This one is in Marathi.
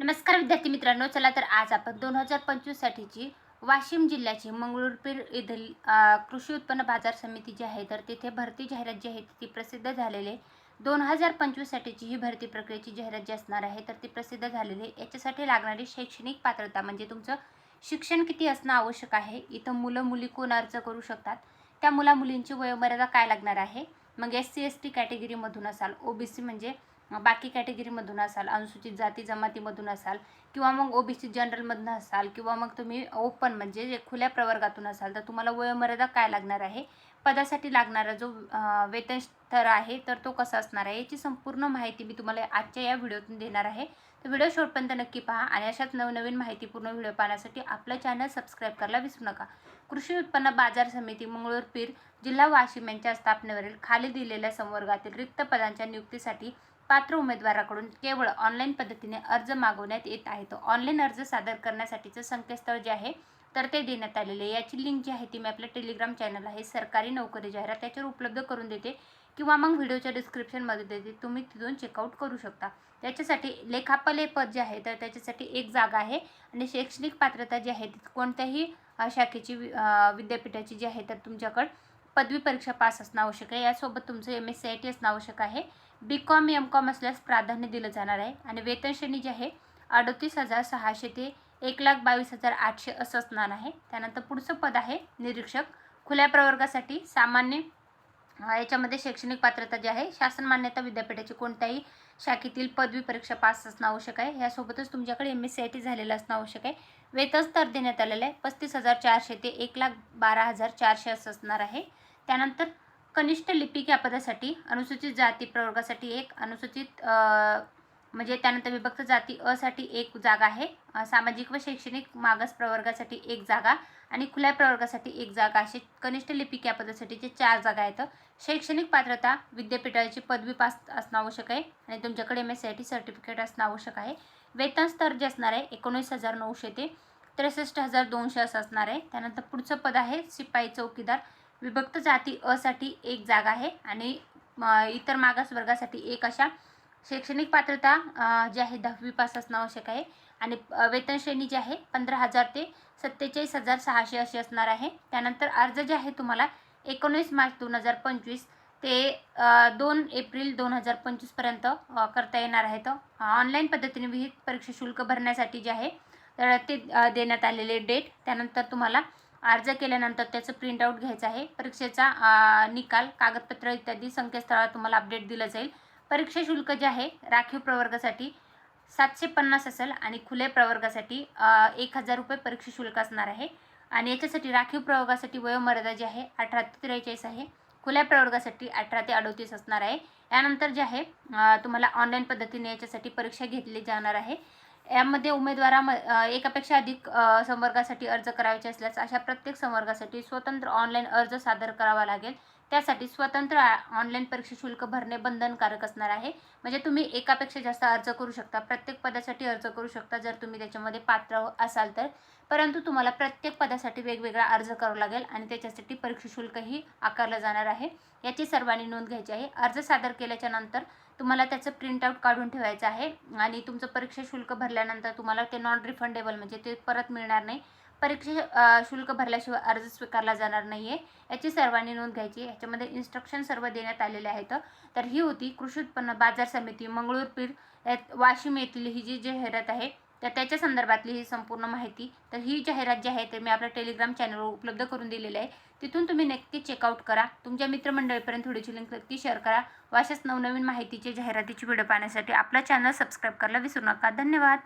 नमस्कार विद्यार्थी मित्रांनो चला तर आज आपण दोन हजार पंचवीससाठीची वाशिम जिल्ह्याची मंगळूरपीर येथील कृषी उत्पन्न बाजार समिती जी आहे तर तिथे भरती जाहिरात जी आहे ती प्रसिद्ध झालेली दोन हजार पंचवीससाठीची ही भरती प्रक्रियेची जाहिरात जी असणार आहे तर ती प्रसिद्ध झालेली आहे. याच्यासाठी लागणारी शैक्षणिक पात्रता म्हणजे तुमचं शिक्षण किती असणं आवश्यक आहे इथं मुलं मुली कोण अर्ज करू शकतात त्या मुला मुलींची वयोमर्यादा काय लागणार आहे मग एस सी एस टी कॅटेगरीमधून असाल ओ बी सी म्हणजे बाकी कॅटेगरीमधून असाल अनुसूचित जाती जमातीमधून असाल किंवा मग ओबीसी जनरलमधून असाल किंवा मग तुम्ही ओपन म्हणजे जे खुल्या प्रवर्गातून असाल तर तुम्हाला वयोमर्यादा काय लागणार आहे? पदासाठी लागणारा जो वेतन स्तर आहे तर तो कसा असणार आहे? याची संपूर्ण माहिती मी तुम्हाला आजच्या या व्हिडिओतून देणार आहे. तर व्हिडिओ शेवटपर्यंत नक्की पहा आणि अशाच नवनवीन माहितीपूर्ण व्हिडिओ पाहण्यासाठी आपलं चॅनल सबस्क्राईब करायला विसरू नका. कृषी उत्पन्न बाजार समिती मंगळूर पीर जिल्हा वाशिम यांच्या स्थापनेवरील खाली दिलेल्या संवर्गातील रिक्त पदांच्या नियुक्तीसाठी पात्र उमेदवाराकडून केवळ ऑनलाईन पद्धतीने अर्ज मागवण्यात येत आहे. तो ऑनलाईन अर्ज सादर करण्यासाठीचं संकेतस्थळ जे आहे तर ते देण्यात आलेले आहे. याची लिंक जी आहे ती मी आपल्या टेलिग्राम चॅनल आहे सरकारी नोकरी जाहिरात त्याच्यावर उपलब्ध करून देते. किंवा मग व्हिडिओच्या डिस्क्रिप्शनमध्ये देते. तुम्ही तिथून चेकआउट करू शकता. त्याच्यासाठी लेखापले पद जे आहे तर त्याच्यासाठी एक जागा आहे. आणि शैक्षणिक पात्रता जी आहे ती कोणत्याही शाखेची वि- विद्यापीठाची जी आहे तर तुमच्याकडं पदवी परीक्षा पास असणं आवश्यक आहे. यासोबत तुमचं M S C I T असणं आवश्यक आहे. बी कॉम एम कॉम असल्यास प्राधान्य दिलं जाणार आहे. आणि वेतन श्रेणी जी आहे अडतीस हजार सहाशे ते एक लाख बावीस हजार आठशे असं असणार आहे. त्यानंतर पुढचं पद आहे निरीक्षक. खुल्या प्रवर्गासाठी सामान्य याच्यामध्ये शैक्षणिक पात्रता जी आहे शासन मान्यता विद्यापीठाची कोणत्याही शाखेतील पदवी परीक्षा पास असणं आवश्यक आहे. यासोबतच तुमच्याकडे M S C I T झालेलं असणं आवश्यक आहे. वेतन स्तर देण्यात आलेलं आहे पस्तीस हजार चारशे ते एक लाख बारा हजार चारशे असं असणार आहे. त्यानंतर कनिष्ठ लिपिक या पदासाठी अनुसूचित जाती प्रवर्गासाठी एक अनुसूचित म्हणजे त्यानंतर विभक्त जाती असाठी एक जागा आहे. सामाजिक व शैक्षणिक मागास प्रवर्गासाठी एक जागा आणि खुल्या प्रवर्गासाठी एक जागा असे कनिष्ठ लिपिक या पदासाठीचे चार जागा आहेत. शैक्षणिक पात्रता विद्यापीठाची पदवी पास असणं आवश्यक आहे आणि तुमच्याकडे M S C I T certificate असणं आवश्यक आहे. वेतन स्तर जे असणार आहे एकोणीस हजार नऊशे ते त्रेसष्ट हजार दोनशे असं असणार आहे. त्यानंतर पुढचं पद आहे शिपाई चौकीदार. विभक्त जाती असाठी एक जागा आहे आणि इतर मागास वर्गासाठी एक अशा शैक्षणिक पात्रता जी आहे दहावी पास असणं आवश्यक आहे. आणि वेतन श्रेणी जी आहे पंधरा हजार ते सत्तेचाळीस हजार सहाशे अशी असणार आहे. त्यानंतर अर्ज जे आहे तुम्हाला एकोणीस मार्च दोन हजार पंचवीस ते दोन एप्रिल दोन हजार पंचवीसपर्यंत करता येणार आहेत. ऑनलाईन पद्धतीने विहित परीक्षा शुल्क भरण्यासाठी जे आहे तर ते देण्यात आलेले डेट. त्यानंतर तुम्हाला अर्ज केल्यानंतर त्याचं प्रिंटआउट घ्यायचं आहे. परीक्षेचा निकाल कागदपत्र इत्यादी संकेतस्थळावर तुम्हाला अपडेट दिलं जाईल. परीक्षा शुल्क जे आहे राखीव प्रवर्गासाठी सातशे पन्नास असेल आणि खुल्या प्रवर्गासाठी एक हजार रुपये परीक्षा शुल्क असणार आहे. आणि याच्यासाठी राखीव प्रवर्गासाठी वयोमर्यादा जी आहे अठरा ते त्रेचाळीस आहे. खुल्या प्रवर्गासाठी अठरा ते अडोतीस असणार आहे. यानंतर जे आहे तुम्हाला ऑनलाईन पद्धतीने याच्यासाठी परीक्षा घेतली जाणार आहे. यामध्ये उमेदवारा एकापेक्षा अधिक संवर्गासाठी अर्ज करायचे असल्यास अशा प्रत्येक संवर्गासाठी स्वतंत्र ऑनलाईन अर्ज सादर करावा लागेल. त्यासाठी स्वतंत्र ऑनलाईन परीक्षा शुल्क भरणे बंधनकारक असणार आहे. म्हणजे तुम्ही एकापेक्षा जास्त अर्ज करू शकता. प्रत्येक पदासाठी अर्ज करू शकता जर तुम्ही त्याच्यामध्ये पात्र असाल तर. परंतु तुम्हाला प्रत्येक पदासाठी वेगवेगळा अर्ज करावा लागेल आणि त्याच्यासाठी परीक्षा शुल्कही आकारलं जाणार आहे. याची सर्वांनी नोंद घ्यायची आहे. अर्ज सादर केल्याच्यानंतर तुम्हाला त्याचं प्रिंटआउट काढून ठेवायचं आहे आणि तुमचं परीक्षा शुल्क भरल्यानंतर तुम्हाला ते नॉन रिफंडेबल म्हणजे ते परत मिळणार नाही. परीक्षा शुल्क भरल्याशिवाय अर्ज स्वीकारला जाणार नाही आहे याची सर्वांनी नोंद घ्यायची. ह्याच्यामध्ये इन्स्ट्रक्शन सर्व देण्यात आलेले आहेत. तर ही होती कृषी उत्पन्न बाजार समिती मंगळूरपीठ यात वाशिम येथील ही जी जाहिरात आहे तर त्याच्या संदर्भातली ही संपूर्ण माहिती. तर ही जाहिरात जी आहे ते मी आपल्या टेलिग्राम चॅनलवर उपलब्ध करून दिलेली आहे. तिथून तुम्ही नक्की चेकआउट करा. तुमच्या मित्रमंडळीपर्यंत थोडीची लिंक नक्की शेअर करा. व अशाच नवनवीन माहितीचे जाहिरातीची व्हिडिओ पाहण्यासाठी आपला चॅनल सबस्क्राईब करायला विसरू नका. धन्यवाद!